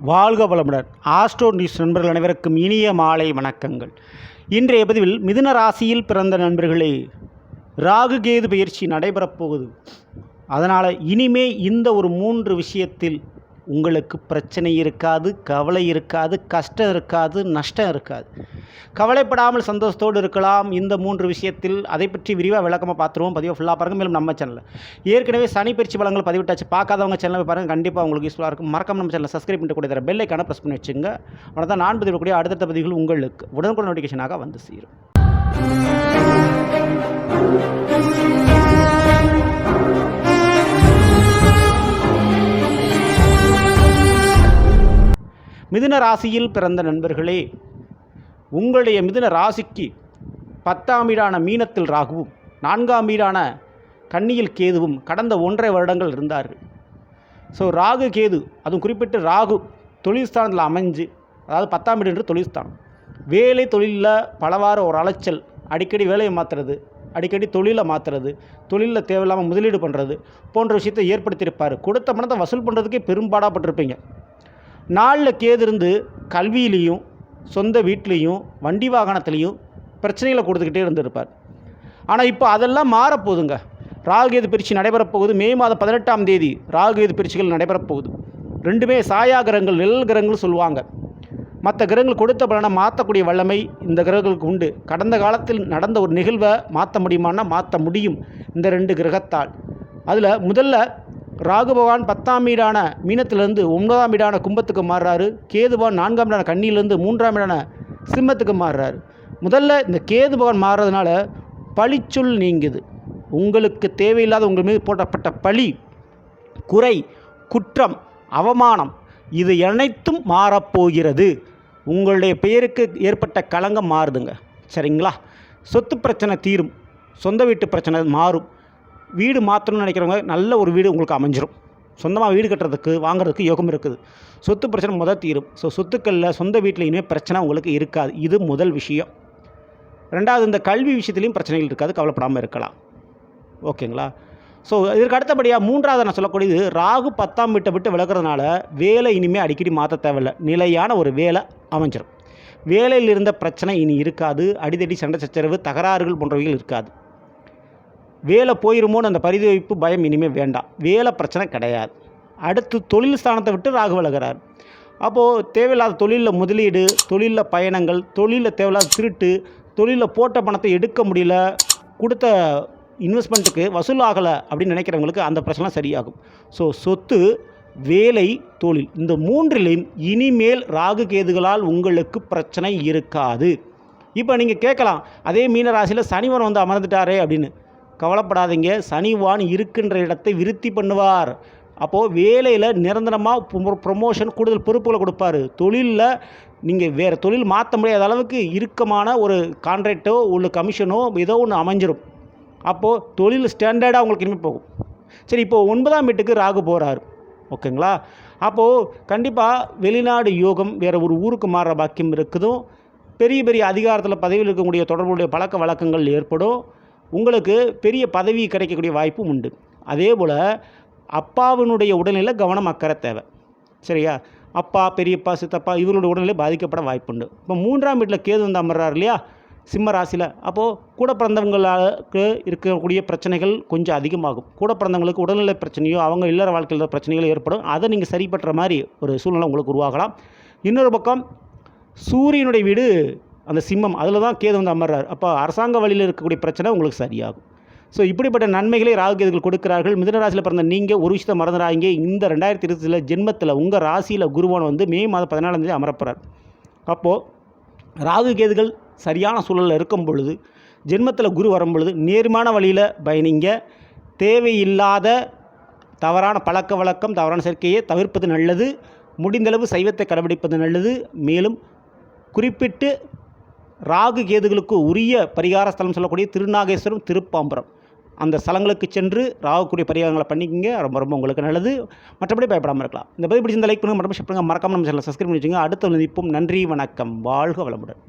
வாழ்க வளமுடன். Astro news நண்பர்கள் அனைவருக்கும் இனிய மாலை வணக்கங்கள். இன்றைய பதிவில் மிதுன ராசியில் பிறந்த நண்பர்களே ராகு கேது பயிற்சி நடைபெறப் போகுது. அதனால் இனிமே இந்த ஒரு மூன்று விஷயத்தில் உங்களுக்கு பிரச்சனை இருக்காது கவலை இருக்காது கஷ்டம் இருக்காது நஷ்டம் இருக்காது. கவலைப்படாமல் சந்தோஷத்தோடு இருக்கலாம். இந்த மூன்று விஷயத்தில் அதை பற்றி விரிவாக விளக்கமாக பார்த்துருவோம். பதிவாக ஃபுல்லாக பாருங்கள் மேலும் நம்ம சேனலில் ஏற்கனவே சனி பயிற்சி பலங்கள் பதிவிட்டாச்சு. பார்க்காதவங்க சேனலை பாருங்கள் கண்டிப்பாக உங்களுக்கு யூஸ்ஃபுல்லாக இருக்கும். மறக்காம நம்ம சேனலை சப்ஸ்கிரைப் பண்ணிட்டு தர பெல்லைக்கான ப்ரெஸ் பண்ணி வச்சுங்க. அவனை தான் நான் பதிவிடக்கூடிய அடுத்தடுத்த பதிவுகள் உங்களுக்கு உடனுக்குடன் நோட்டிஃபிகேஷனாக வந்து சேரும். மிதுன ராசியில் பிறந்த நண்பர்களே உங்களுடைய மிதுன ராசிக்கு பத்தாம் வீடான மீனத்தில் ராகுவும் நான்காம் வீடான கன்னியில் கேதுவும் கடந்த ஒன்றரை வருடங்கள் இருந்தார்கள். ஸோ ராகு கேது அதுவும் குறிப்பிட்டு ராகு தொழில்ஸ்தானத்தில் அமைஞ்சு அதாவது பத்தாம் வீடு என்று தொழில்ஸ்தானம் வேலை தொழிலில் பலவார ஒரு அலைச்சல் அடிக்கடி வேலையை மாற்றுறது அடிக்கடி தொழிலை மாற்றுறது தொழிலில் தேவையில்லாமல் முதலீடு பண்ணுறது போன்ற விஷயத்தை ஏற்படுத்தியிருப்பார். கொடுத்த பணத்தை வசூல் பண்ணுறதுக்கே பெரும்பாடாப்பட்டிருப்பீங்க நாளில் கேது இருந்து கல்வியிலையும் சொந்த வீட்லேயும் வண்டி வாகனத்துலேயும் பிரச்சனைகளை கொடுத்துக்கிட்டே இருந்திருப்பார். ஆனால் இப்போ அதெல்லாம் மாறப்போகுதுங்க. ராகுகேது பிரிச்சு நடைபெறப்போகுது. மே மாதம் பதினெட்டாம் தேதி ராகுகேது பிரிச்சுகள் நடைபெறப் போகுது ரெண்டுமே சாயா கிரகங்கள் நிழல் கிரகங்கள் சொல்லுவாங்க. மற்ற கிரகங்கள் கொடுத்த பலனை மாற்றக்கூடிய வல்லமை இந்த கிரகங்களுக்கு உண்டு. கடந்த காலத்தில் நடந்த ஒரு நிகழ்வை மாற்ற முடியுமான்னா மாற்ற முடியும். இந்த ரெண்டு கிரகத்தால். அதில் முதல்ல ராகு பகவான் பத்தாம் வீடான மீனத்திலிருந்து ஒன்பதாம் வீடான கும்பத்துக்கு மாறுறாரு. கேது பகவான் நான்காம் வீடான கண்ணியிலேருந்து மூன்றாம் வீடான சிம்மத்துக்கு மாறுறாரு. முதல்ல இந்த கேது பகவான் மாறுறதுனால பழிச்சொல் நீங்குது. உங்களுக்கு தேவையில்லாத உங்கள் மீது போடப்பட்ட பழி குறை குற்றம் அவமானம் இது அனைத்தும் மாறப்போகிறது. உங்களுடைய பெயருக்கு ஏற்பட்ட களங்கம் மாறுதுங்க. சரிங்களா? சொத்து பிரச்சனை தீரும். சொந்த வீட்டு பிரச்சனை மாறும். வீடு மாற்றணும்னு நினைக்கிறவங்க நல்ல ஒரு வீடு உங்களுக்கு அமைஞ்சிரும். சொந்தமாக வீடு கட்டுறதுக்கு வாங்குறதுக்கு யோகம் இருக்குது. சொத்து பிரச்சனை முதல் தீரும். ஸோ சொத்துக்களில் சொந்த வீட்டில் இனிமேல் பிரச்சனை உங்களுக்கு இருக்காது. இது முதல் விஷயம். ரெண்டாவது இந்த கல்வி விஷயத்துலையும் பிரச்சனைகள் இருக்காது. கவலைப்படாமல் இருக்கலாம். ஓகேங்களா? ஸோ இதற்கு அடுத்தபடியாக மூன்றாவது நான் சொல்லக்கூடியது ராகு பத்தாம் வீட்டை விட்டு விலகிறதுனால வேலை இனிமேல் அடிக்கடி மாற்ற தேவையில்லை. நிலையான ஒரு வேலை அமைஞ்சிடும் வேலையில் இருந்த பிரச்சனை இனி இருக்காது. அடிதடி சண்டை சச்சரவு தகராறுகள் போன்றவைகள் இருக்காது. வேலை போயிருமோன்னு அந்த பரிதவிப்பு பயம் இனிமேல் வேண்டாம். வேலை பிரச்சனை கிடையாது. அடுத்து தொழில் ஸ்தானத்தை விட்டு ராகு விலகிறார். அப்போது தேவையில்லாத தொழிலில் முதலீடு தொழிலில் பயணங்கள் தொழிலில் தேவையில்லாத திருட்டு தொழிலில் போட்ட பணத்தை எடுக்க முடியல கொடுத்த இன்வெஸ்ட்மெண்ட்டுக்கு வசூல் ஆகலை அப்படின்னு நினைக்கிறவங்களுக்கு அந்த பிரச்சனை சரியாகும். ஸோ சொத்து வேலை தொழில் இந்த மூன்றிலையும் இனிமேல் ராகு கேதுகளால் உங்களுக்கு பிரச்சனை இருக்காது. இப்போ நீங்கள் கேட்கலாம் அதே மீன ராசியில் வந்து அமர்ந்துட்டாரே அப்படின்னு. கவலைப்படாதீங்க. சனிவான் இருக்கின்ற இடத்தை விருத்தி பண்ணுவார். அப்போது வேலையில் நிரந்தரமாக ப்ரொமோஷன் கூடுதல் பொறுப்புகளை கொடுப்பாரு. தொழிலில் நீங்கள் வேறு தொழில் மாற்ற முடியாத அளவுக்கு இறுக்கமான ஒரு கான்ட்ராக்டோ உள்ள கமிஷனோ ஏதோ ஒன்று அமைஞ்சிரும். அப்போது தொழில் ஸ்டாண்டர்டாக உங்களுக்கு இனிமேல் போகும். சரி இப்போது ஒன்பதாம் வீட்டுக்கு ராகு போகிறார் ஓகேங்களா? அப்போது கண்டிப்பாக வெளிநாடு யோகம் வேறு ஒரு ஊருக்கு மாறுற பாக்கியம் இருக்குதும். பெரிய பெரிய அதிகாரத்தில் பதவியில் இருக்கக்கூடிய தொடர்புடைய பழக்க வழக்கங்கள் ஏற்படும். உங்களுக்கு பெரிய பதவி கிடைக்கக்கூடிய வாய்ப்பும் உண்டு. அதே போல் அப்பாவினுடைய உடல்நிலை கவனம் அக்கறை தேவை. சரியா? அப்பா பெரியப்பா சித்தப்பா இவருடைய உடல்நிலை பாதிக்கப்பட வாய்ப்புண்டு. இப்போ மூன்றாம் வீட்டில் கேது வந்து அமர்றாரு இல்லையா? சிம்ம ராசியில். அப்போது கூட பிறந்தவங்களுக்கு இருக்கக்கூடிய பிரச்சனைகள் கொஞ்சம் அதிகமாகும். கூட பிறந்தவங்களுக்கு உடல்நிலை பிரச்சனையோ அவங்க இல்லற வாழ்க்கையில் பிரச்சனைகள் ஏற்படும். அதை நீங்கள் சரி மாதிரி ஒரு சூழ்நிலை உங்களுக்கு உருவாகலாம். இன்னொரு பக்கம் சூரியனுடைய வீடு அந்த சிம்மம் அதில் தான் கேது வந்து அமர்றார். அப்போ அரசாங்க வழியில் இருக்கக்கூடிய பிரச்சனை உங்களுக்கு சரியாகும். ஸோ இப்படிப்பட்ட நன்மைகளை ராகுகேதுகள் கொடுக்கிறார்கள். மிதனராசியில் பிறந்த நீங்கள் ஒரு விஷயத்தை மறந்துடாங்க இந்த ரெண்டாயிரத்தி இருபத்தில் ஜென்மத்தில் உங்கள் ராசியில் குருவான் வந்து மே மாதம் பதினாலாம் தேதி அமரப்படுறார் அப்போது ராகு கேதுகள் சரியான சூழலில் இருக்கும் பொழுது ஜென்மத்தில் குரு வரும் பொழுது நேர்மான வழியில் பயணிங்க. தேவையில்லாத தவறான பழக்க வழக்கம் தவறான சேர்க்கையை தவிர்ப்பது நல்லது. முடிந்தளவு சைவத்தை கடைபிடிப்பது நல்லது. மேலும் குறிப்பிட்டு ராகு கேதுகளுக்கு உரிய பரிகார ஸ்தலம் சொல்லக்கூடிய திருநாகேஸ்வரம் திருப்பாம்பரம். அந்த ஸ்தலங்களுக்கு சென்று ராகுக்குரிய பரிகாரங்களை பண்ணிக்கங்க. ரொம்ப ரொம்ப உங்களுக்கு நல்லது. மற்றபடி பயப்படாமல் இருக்கலாம். இந்த பதிவு பிடிச்சிருந்த லைக் பண்ணுங்கள் மறக்காம ஷேர் பண்ணுங்கள் மறக்காமல் நம்ம சேனல் சப்ஸ்கிரைப் பண்ணி வச்சுங்க அடுத்த நிற்போம் நன்றி வணக்கம். வாழ்க வளமுடன்.